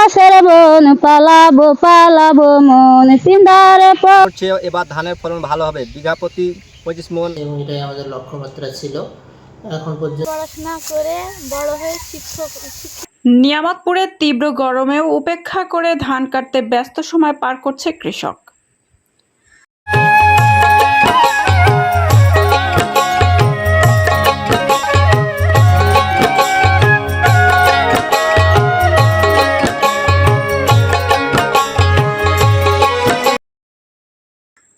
চাষের বন পালাবো পালাবো মন। সিন্দারে প এবার ধানের ফলন ভালো হবে। বিঘা প্রতি পঁচিশ মন। এবং এটাই আমাদের লক্ষ্যমাত্রা ছিল। এখন পর্যন্ত পড়াশোনা করে বড় হয়ে শিক্ষক নিয়ামতপুরের তীব্র গরমেও উপেক্ষা করে ধান কাটতে ব্যস্ত সময় পার করছে কৃষক।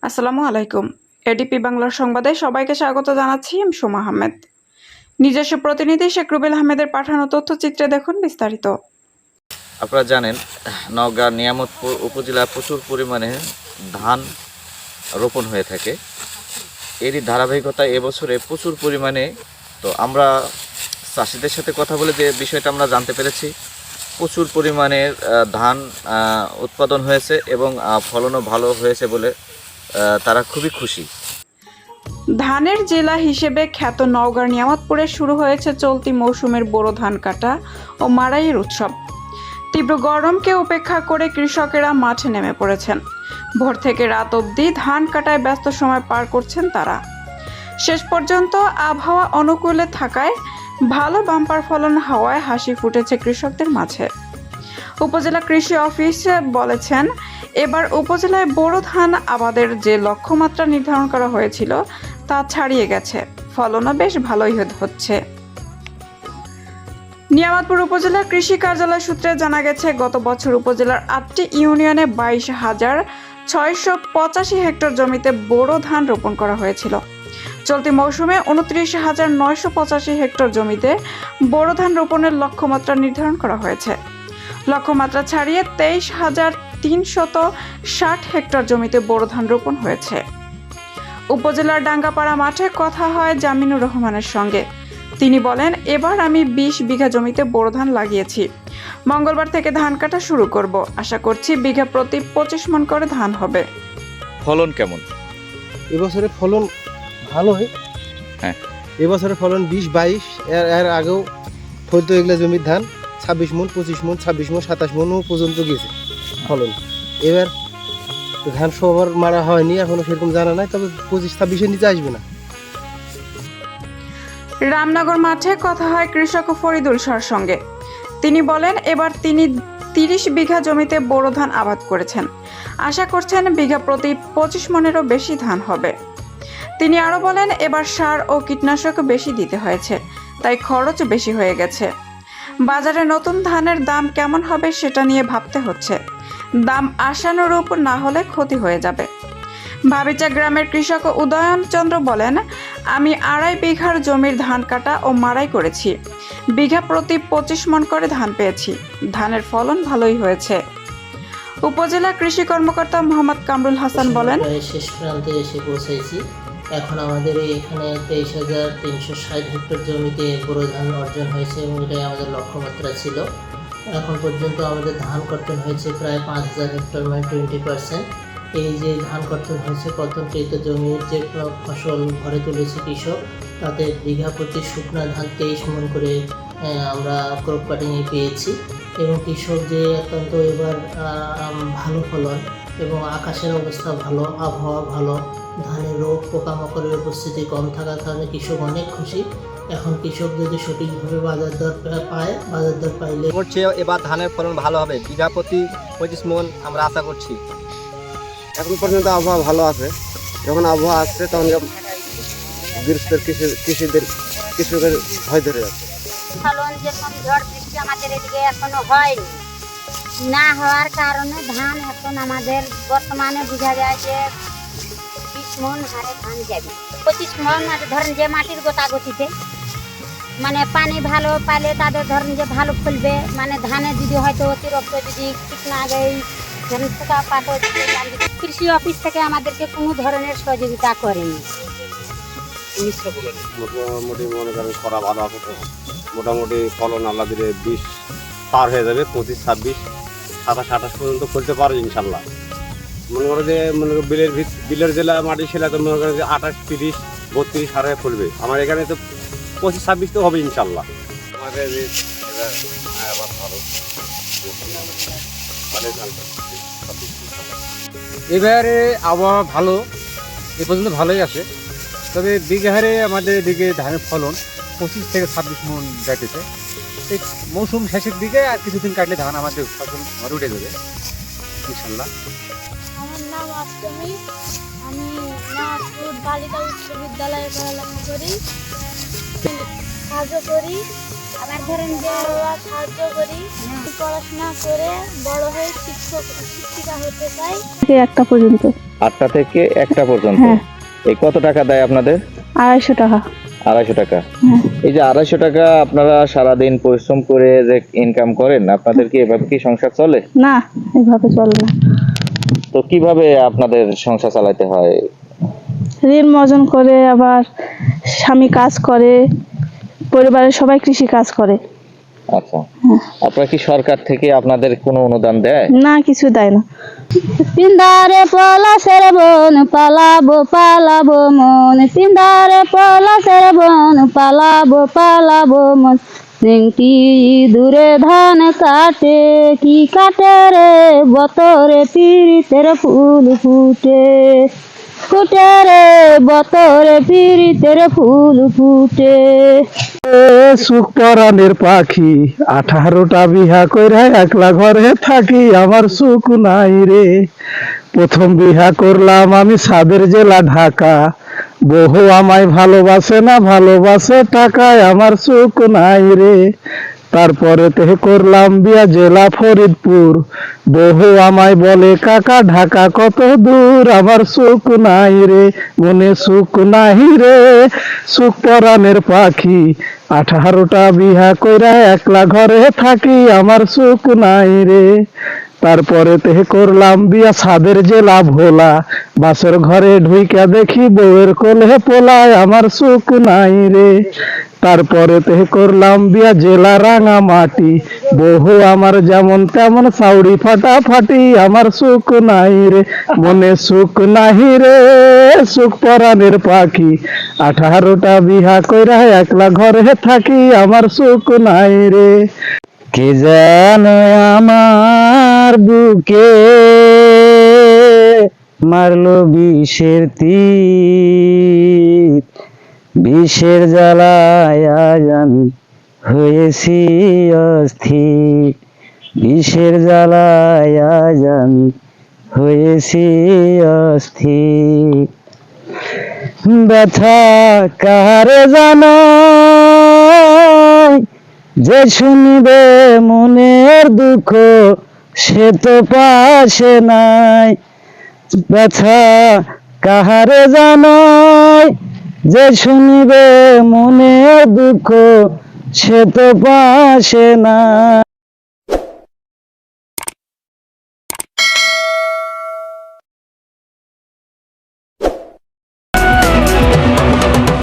আসসালামু আলাইকুম। এডিপি বাংলার সংবাদে সবাইকে স্বাগত জানাচ্ছি আমি সোমা আহমেদ। নিজস্ব প্রতিনিধি শেখ রুবেল আহমেদের পাঠানো তথ্যচিত্রে দেখুন বিস্তারিত। আপনারা জানেন, নওগাঁ নিয়ামতপুর উপজেলায় প্রচুর পরিমাণে ধান রোপণ হয়ে থাকে। এরই ধারাবাহিকতা এবছরে প্রচুর পরিমাণে। তো আমরা চাষিদের সাথে কথা বলে যে বিষয়টা আমরা জানতে পেরেছি, প্রচুর পরিমাণের ধান উৎপাদন হয়েছে এবং ফলনও ভালো হয়েছে বলে তারা খুবই খুশি। ধানের জেলা হিসেবে খ্যাত নওগাঁর নিয়ামতপুরে শুরু হয়েছে চলতি মৌসুমের বোরো ধান কাটা ও মাড়াইয়ের উৎসব। তীব্র গরমকে উপেক্ষা করে কৃষকেরা মাঠে নেমে পড়েছেন। ভোর থেকে রাত অবধি ধান কাটায় ব্যস্ত সময় পার করছেন তারা। শেষ পর্যন্ত আবহাওয়া অনুকূলে থাকায় ভালো বাম্পার ফলন হওয়ায় হাসি ফুটেছে কৃষকদের মাঝে। উপজেলা কৃষি অফিস বলেছেন এবার উপজেলায় বোরো ধান আবাদের যে লক্ষ্যমাত্রা নির্ধারণ করা হয়েছিল, তা ছাড়িয়ে গেছে। ফলনও বেশ ভালোই হচ্ছে। নিয়ামতপুর উপজেলার কৃষি কার্যালয় সূত্রে জানা গেছে, গত বছর উপজেলার আটটি ইউনিয়নে বাইশ হাজার ছয়শো পঁচাশি হেক্টর জমিতে বোরো ধান রোপণ করা হয়েছিল। চলতি মৌসুমে উনত্রিশ হাজার নয়শো পঁচাশি হেক্টর জমিতে বোরো ধান রোপণের লক্ষ্যমাত্রা নির্ধারণ করা হয়েছে। লক্ষ্যমাত্রা ছাড়িয়ে তেইশ হাজার তিনশত ষাট হেক্টর জমিতে বোরো ধান রোপণ হয়েছে। উপজেলার ডাঙ্গাপাড়া মাঠে কথা হয় জামিনুর রহমানের সঙ্গে। তিনি বলেন এবার আমি বিশ বিঘা জমিতে বোরো ধান লাগিয়েছি। মঙ্গলবার থেকে ধান কাটা শুরু করব। আশা করছি বিঘা প্রতি পঁচিশ মন করে ধান হবে। ফলন কেমন? এবছরে ফলন ভালোই হ্যাঁ। এবছরে ফলন বিশ বাইশ এর এর আগেও ফলতো এগুলো জমির ধান ছাব্বিশ মন পঁচিশ মন ছাব্বিশ মন সাতাশ মনও পর্যন্ত গেছে। ফলন। এবার ধান সবার মারা হয়নি, এখনও সেরকম জানা নাই, তবে পঁচিশ ছাব্বিশের নিচে আসবে না। রামনগর মাঠে কথা হয় কৃষক ফরিদুল শাহর সঙ্গে। তিনি বলেন, এবার তিনি তিরিশ বিঘা জমিতে বোরো ধান আবাদ করেছেন। আশা করছেন বিঘা প্রতি পঁচিশ মনেরও বেশি ধান হবে। তিনি আরও বলেন, এবার সার ও কীটনাশক বেশি দিতে হয়েছে, তাই খরচ বেশি হয়ে গেছে। বাজারে নতুন ধানের দাম কেমন হবে সেটা নিয়ে ভাবতে হচ্ছে। দাম আশানুরূপ না হলে ক্ষতি হয়ে যাবে। ভাবিচা গ্রামের কৃষক উদয়ন চন্দ্র বলেন আমি আড়াই বিঘার জমির ধান কাটা ও মাড়াই করেছি। বিঘা প্রতি পঁচিশ মন করে ধান পেয়েছি। ধানের ফলন ভালোই হয়েছে। উপজেলা কৃষি কর্মকর্তা মোহাম্মদ কামরুল হাসান বলেন শেষ প্রান্তে এসে পৌঁছাইছি এখন আমাদের এখানে তেইশ হাজার তিনশো ষাট হেক্টর জমিতে বোরো ধান অর্জন হয়েছে এবং এটাই আমাদের লক্ষ্যমাত্রা ছিল। এখন পর্যন্ত আমাদের ধান কর্তন হয়েছে প্রায় পাঁচ হাজার হেক্টর মানে টোয়েন্টি পার্সেন্ট এই যে ধান কর্তন হয়েছে, কর্তনকৃত জমির যে ফসল ঘরে তুলেছে কৃষক, তাতে বিঘা প্রতি শুকনা ধান তেইশ মন করে আমরা ক্রপ কাটিংয়ে পেয়েছি। এবং কৃষক যে অত্যন্ত এবার ভালো ফলন এবং আকাশের অবস্থা ভালো, আবহাওয়া ভালো, ধানের রোগ পোকামাকড়ের উপস্থিতি কম থাকার কারণে কৃষক অনেক খুশি। এখন কৃষক যদি সঠিকভাবে বাজার দর পায় বাজার দর পাইলে হচ্ছে এবার ধানের ফলন ভালো হবে। বিঘা প্রতি পঁচিশ মন আমরা আশা করছি। এখন পর্যন্ত আবহাওয়া ভালো আছে। যখন আবহাওয়া আসছে তখন গৃহস্থের কৃষি কৃষিদের কৃষকের ভয় ধরে যাচ্ছে। ফলন যেরকম ঝড় বৃষ্টি আমাদের এদিকে এখনও হয়নি। না হওয়ার কারণে ধান এখন আমাদের বর্তমানে বোঝা যায় যে বিশ মন হারে ধান যাবে। পঁচিশ মন আর ধরেন যে মাটির গোটাগতিতে মানে পানি ভালো পাইলে তাদের ধরেন যে ভালো ফলবে। মানে ধানে যদি হয়তো অতিরিক্ত যদি কীটনাশক ধরেন পোকা পাতা কৃষি অফিস থেকে আমাদেরকে কোনো ধরনের সহযোগিতা করেনি। মোটামুটি মনে করেন খরা ভালো আছে তো। মোটামুটি ফলন আল্লাহ দিলে বিশ পার হয়ে যাবে, পঁচিশ, ছাব্বিশ, সাতাশ, আঠাশ পর্যন্ত করতে পারো ইনশাল্লাহ। মনে করো যে, মনে করো বিলের বিলের জেলা মাটি সেলা তো মনে করো যে আঠাশ, তিরিশ, বত্রিশ হারে ফলবে। আমার এখানে তো পঁচিশ ছাব্বিশ তো হবে ইনশাল্লাহ। এবার এবারে আবহাওয়া ভালো এ পর্যন্ত ভালোই আছে। তবে বিঘা হারে আমাদের এদিকে ধানের ফলন পঁচিশ থেকে ছাব্বিশ মন যাইতেছে। এই মৌসুম শেষের দিকে আর কিছুদিন কাটলে ধান আমাদের ফসল ঘরে উঠে যাবে ইনশাল্লাহ। আমার নাম অষ্টমী। আমি নাগপুর বালিকা উচ্চ বিদ্যালয়ে পড়ালেখা করি। সাহায্য করি। আবার ধরেন যে সাহায্য করি। পড়াশোনা করে বড় হয়ে শিক্ষক শিক্ষিকা হতে চাই। একটা পর্যন্ত। আটটা থেকে একটা পর্যন্ত? হ্যাঁ। এই কত টাকা দেয় আপনাদের? আড়াইশো টাকা। আড়াইশো টাকা। হ্যাঁ। এই যে আড়াইশো টাকা আপনারা সারাদিন পরিশ্রম করে যে ইনকাম করেন আপনাদের কি এভাবে কি সংসার চলে? না এভাবে চলে না। তো কীভাবে আপনাদের সংসার চালাতে হয়? ঋণ মজন করে আবার স্বামী কাজ করে পরিবারের সবাই কৃষি কাজ করে। আচ্ছা। আপনারা কি সরকার থেকে আপনাদের কোনো অনুদান দেয়? না কিছু দেয় না। পিন্দারে পলাশের বন পালাবো পালাবো মন। পিন্দারে পলাশের বন পালাবো পালাবো মন। নিংটি দূরে ধান কাটে কি কাটে রে? বতরে পিরিতের ফুল ফুটে। ফুটে রে বতরে পিরিতের ফুল ফুটে। পরাণের পাখি, আঠারোটা বিহা কইরা একলা ঘরে থাকি, আমার সুখ নাই রে। প্রথম বিহা করলাম আমি সাদের জেলা ঢাকা। বহু আমায় ভালোবাসে না, ভালোবাসে টাকায়, আমার সুখ নাই রে। তারপরে তেহে করলাম বিয়া জেলা ফরিদপুর। বহু আমায় বলে, কাকা, ঢাকা কত দূর? আমার সুখ নাই রে, মনে সুখ নাই রে। সুখ পরাণের পাখি, আঠারোটা বিহা কইরা একলা ঘরে থাকি, আমার সুখ নাই রে। তারপরে তে করলাম বিয়া সাদের জেলা ভোলা বাসের ঘরে ঢুইকা দেখি বউয়ের কোলে পোলায় আমার সুখ নাই রে। তারপরে তে করলাম বিয়া জেলা রাঙা মাটি। বহু আমার যেমন তেমন সাউরি ফাটা ফাটি আমার সুখ নাই রে। মনে সুখ নাহি রে, সুখ পরাণের পাখি। আঠারোটা বিহা কইরা একলা ঘরে থাকি, আমার সুখ নাই রে। কে যেন আমার বুকে মারলো বিষের তীর বিষের জ্বালায় আমি হয়েছি অস্থির। বিষের জ্বালায় আমি হয়েছি অস্থির। ব্যথা কারে জানো যে শুনবে মনের দুঃখ সে তো পাশে নাই, ব্যথা কাহারে জানাই যে শুনিবে মনে দুঃখ, সে তো পাশে না